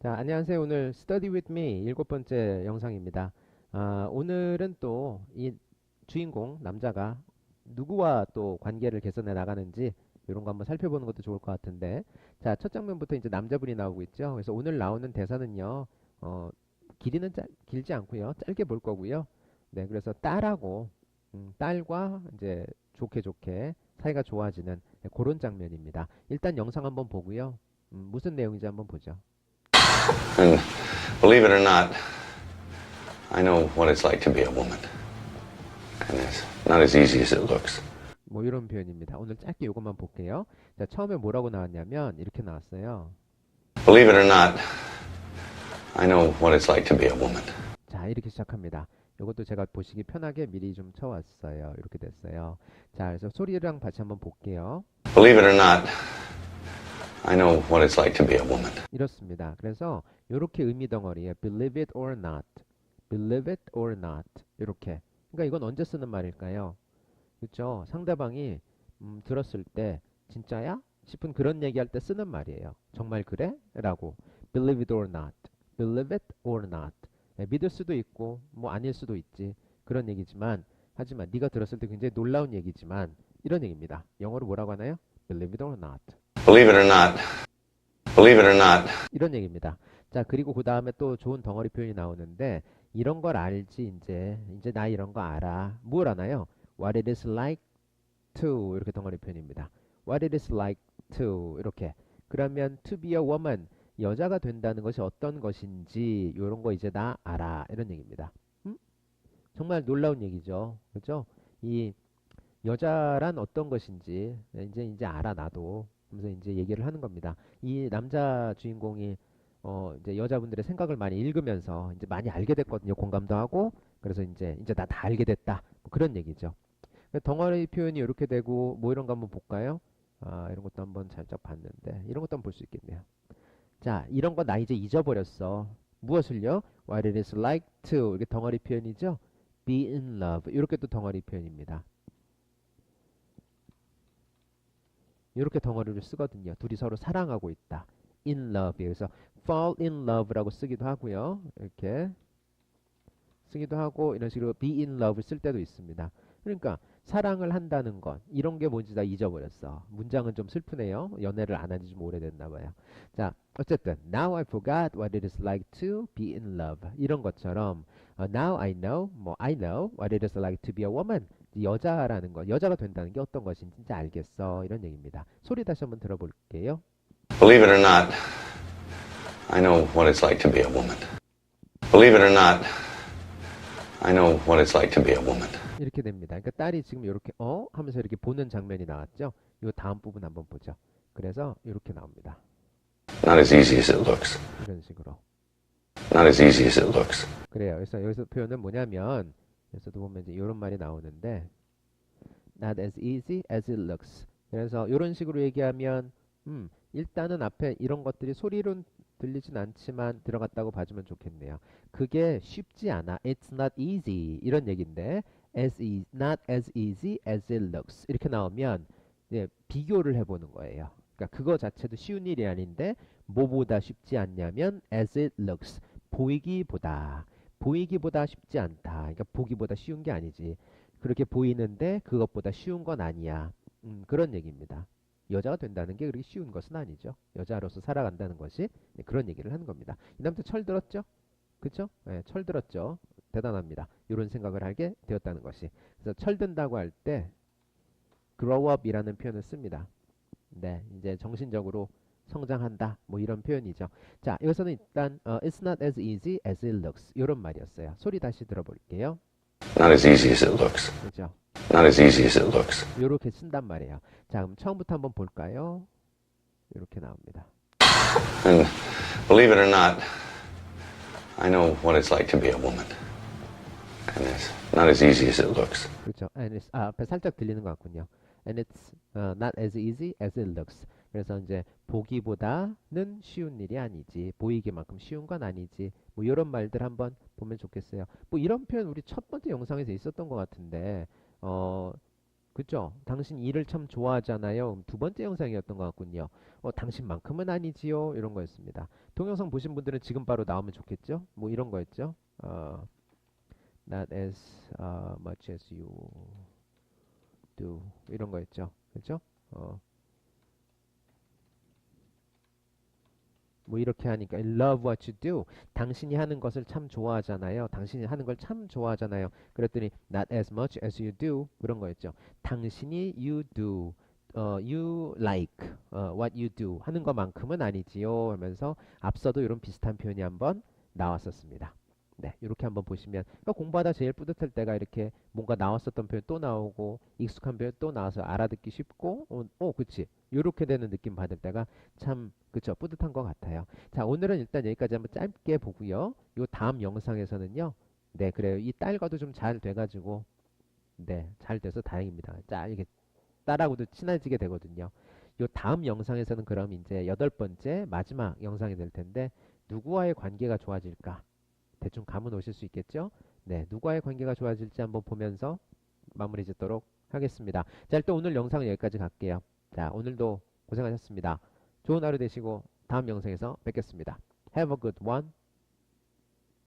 자, 안녕하세요. 오늘 Study with me 일곱 번째 영상입니다. 아, 오늘은 또 이 주인공 남자가 누구와 또 관계를 개선해 나가는지 이런 거 한번 살펴보는 것도 좋을 것 같은데 자, 첫 장면부터 이제 남자분이 나오고 있죠. 그래서 오늘 나오는 대사는요. 어, 길이는 짧, 길지 않고요. 짧게 볼 거고요. 네, 그래서 딸하고 음, 딸과 이제 좋게 좋게 사이가 좋아지는 네, 그런 장면입니다. 일단 영상 한번 보고요. 음, 무슨 내용인지 한번 보죠. And believe it or not, I know what it's like to be a woman. And it's not as easy as it looks. 뭐 이런 표현입니다. 오늘 짧게 이것만 볼게요. 자, 처음에 뭐라고 나왔냐면 이렇게 나왔어요. Believe it or not, I know what it's like to be a woman. 자, 이렇게 시작합니다. 이것도 제가 보시기 편하게 미리 좀 쳐왔어요. 이렇게 됐어요. 자, 그래서 소리랑 같이 한번 볼게요. Believe it or not, I know what it's like to be a woman. 이렇습니다. 그래서 이렇게 의미 덩어리에 believe it or not, believe it or not 이렇게. 그러니까 이건 언제 쓰는 말일까요? 그렇죠? 상대방이 음, 들었을 때 진짜야? 싶은 그런 얘기할 때 쓰는 말이에요. 정말 그래? 라고 believe it or not, believe it or not. 예, 믿을 수도 있고 뭐 아닐 수도 있지 그런 얘기지만 하지만 네가 들었을 때 굉장히 놀라운 얘기지만 이런 얘기입니다. 영어로 뭐라고 하나요? believe it or not. Believe it or not, believe it or not, 이런 얘기입니다. 자, 그리고 그 다음에 또 좋은 덩어리 표현이 나오는데 이런 걸 알지 이제 이제 나 이런 거 알아. 뭘 아나요? What it is like to 이렇게 덩어리 표현입니다. What it is like to 이렇게. 그러면 to be a woman 여자가 된다는 것이 어떤 것인지 이런 거 이제 나 알아 이런 얘기입니다. 음? 정말 놀라운 얘기죠. 그렇죠? 이 여자란 어떤 것인지 이제 이제 알아 나도. 그래서 이제 얘기를 하는 겁니다. 이 남자 주인공이 어 이제 여자분들의 생각을 많이 읽으면서 이제 많이 알게 됐거든요. 공감도 하고 그래서 이제 이제 나 다 알게 됐다. 뭐 그런 얘기죠. 덩어리 표현이 이렇게 되고 뭐 이런 거 한번 볼까요? 아 이런 것도 한번 살짝 봤는데 이런 것도 한번 볼 수 있겠네요. 자 이런 거 나 이제 잊어버렸어. 무엇을요? What it is like to 이렇게 덩어리 표현이죠. Be in love 이렇게 또 덩어리 표현입니다. 이렇게 덩어리를 쓰거든요. 둘이 서로 사랑하고 있다. in love. 그래서 fall in love라고 쓰기도 하고요. 이렇게 쓰기도 하고 이런 식으로 be in love를 쓸 때도 있습니다. 그러니까 사랑을 한다는 것 이런 게 뭔지 다 잊어버렸어. 문장은 좀 슬프네요. 연애를 안 한 지 좀 오래됐나 봐요. 자, 어쨌든 now I forgot what it is like to be in love 이런 것처럼 어, now I know 뭐 I know what it is like to be a woman 여자라는 것 여자가 된다는 게 어떤 것인지 진짜 알겠어 이런 얘기입니다. 소리 다시 한번 들어볼게요. believe it or not, I know what it's like to be a woman. Believe it or not, I know what it's like to be a woman. 이렇게 됩니다. 그러니까 딸이 지금 이렇게 어 하면서 이렇게 보는 장면이 나왔죠. 이 다음 부분 한번 보죠. 그래서 이렇게 나옵니다. Not as easy as it looks. 이런 식으로. Not as easy as it looks. 그래요. 그래서 여기서 표현은 뭐냐면 여기서도 보면 이제 이런 말이 나오는데 not as easy as it looks. 그래서 이런 식으로 얘기하면 음, 일단은 앞에 이런 것들이 소리로 들리진 않지만 들어갔다고 봐주면 좋겠네요. 그게 쉽지 않아. It's not easy. 이런 얘기인데 as e not as easy as it looks. 이렇게 나오면 이제 비교를 해보는 거예요. 그러니까 그거 자체도 쉬운 일이 아닌데 뭐보다 쉽지 않냐면 as it looks. 보이기보다 보이기보다 쉽지 않다. 그러니까 보기보다 쉬운 게 아니지. 그렇게 보이는데 그것보다 쉬운 건 아니야. 음, 그런 얘기입니다. 여자가 된다는 게 그렇게 쉬운 것은 아니죠. 여자로서 살아간다는 것이 네, 그런 얘기를 하는 겁니다. 이 남자 철 들었죠? 그쵸? 네, 철 들었죠. 대단합니다. 이런 생각을 하게 되었다는 것이. 그래서 철든다고 할 때 grow up이라는 표현을 씁니다. 네, 이제 정신적으로 성장한다. 뭐 이런 표현이죠. 자, 여기서는 일단 어, it's not as easy as it looks 이런 말이었어요. 소리 다시 들어볼게요. Not as easy as it looks. 그죠? Not as easy as it looks. 이렇게 쓴단 말이에요. 자, 그럼 처음부터 한번 볼까요? 이렇게 나옵니다. And believe it or not, I know what it's like to be a woman. And it's not as easy as it looks. 그렇죠. And it's, 아, 앞에 살짝 들리는 것 같군요. And it's uh, not as easy as it looks. 그래서 이제 보기보다는 쉬운 일이 아니지. 보이기만큼 쉬운 건 아니지. 뭐 이런 말들 한번 보면 좋겠어요. 뭐 이런 표현 우리 첫 번째 영상에서 있었던 것 같은데, 어, 그죠? 당신 일을 참 좋아하잖아요. 음, 두 번째 영상이었던 것 같군요. 어, 당신만큼은 아니지요. 이런 거였습니다. 동영상 보신 분들은 지금 바로 나오면 좋겠죠? 뭐 이런 거였죠? 어, not as uh, much as you do. 이런 거였죠. 그죠? 어, 뭐 이렇게 하니까 I love what you do. 당신이 하는 것을 참 좋아하잖아요. 당신이 하는 걸 참 좋아하잖아요. 그랬더니 not as much as you do 그런 거였죠. 당신이 you do 어, you like 어, what you do 하는 것만큼은 아니지요 하면서 앞서도 이런 비슷한 표현이 한번 나왔었습니다. 네, 이렇게 한번 보시면 그러니까 공부하다 제일 뿌듯할 때가 이렇게 뭔가 나왔었던 표현 또 나오고 익숙한 표현 또 나와서 알아듣기 쉽고 어, 어 그치 이렇게 되는 느낌 받을 때가 참 그쵸 뿌듯한 것 같아요. 자 오늘은 일단 여기까지 한번 짧게 보고요. 요 다음 영상에서는요. 네 그래요. 이 딸과도 좀 잘 돼가지고 네 잘 돼서 다행입니다. 자 이게 딸하고도 친해지게 되거든요. 요 다음 영상에서는 그럼 이제 여덟 번째 마지막 영상이 될 텐데 누구와의 관계가 좋아질까? 대충 감은 오실 수 있겠죠? 네, 누구와의 관계가 좋아질지 한번 보면서 마무리 짓도록 하겠습니다. 자, 일단 오늘 영상은 여기까지 갈게요. 자, 오늘도 고생하셨습니다. 좋은 하루 되시고 다음 영상에서 뵙겠습니다. Have a good one.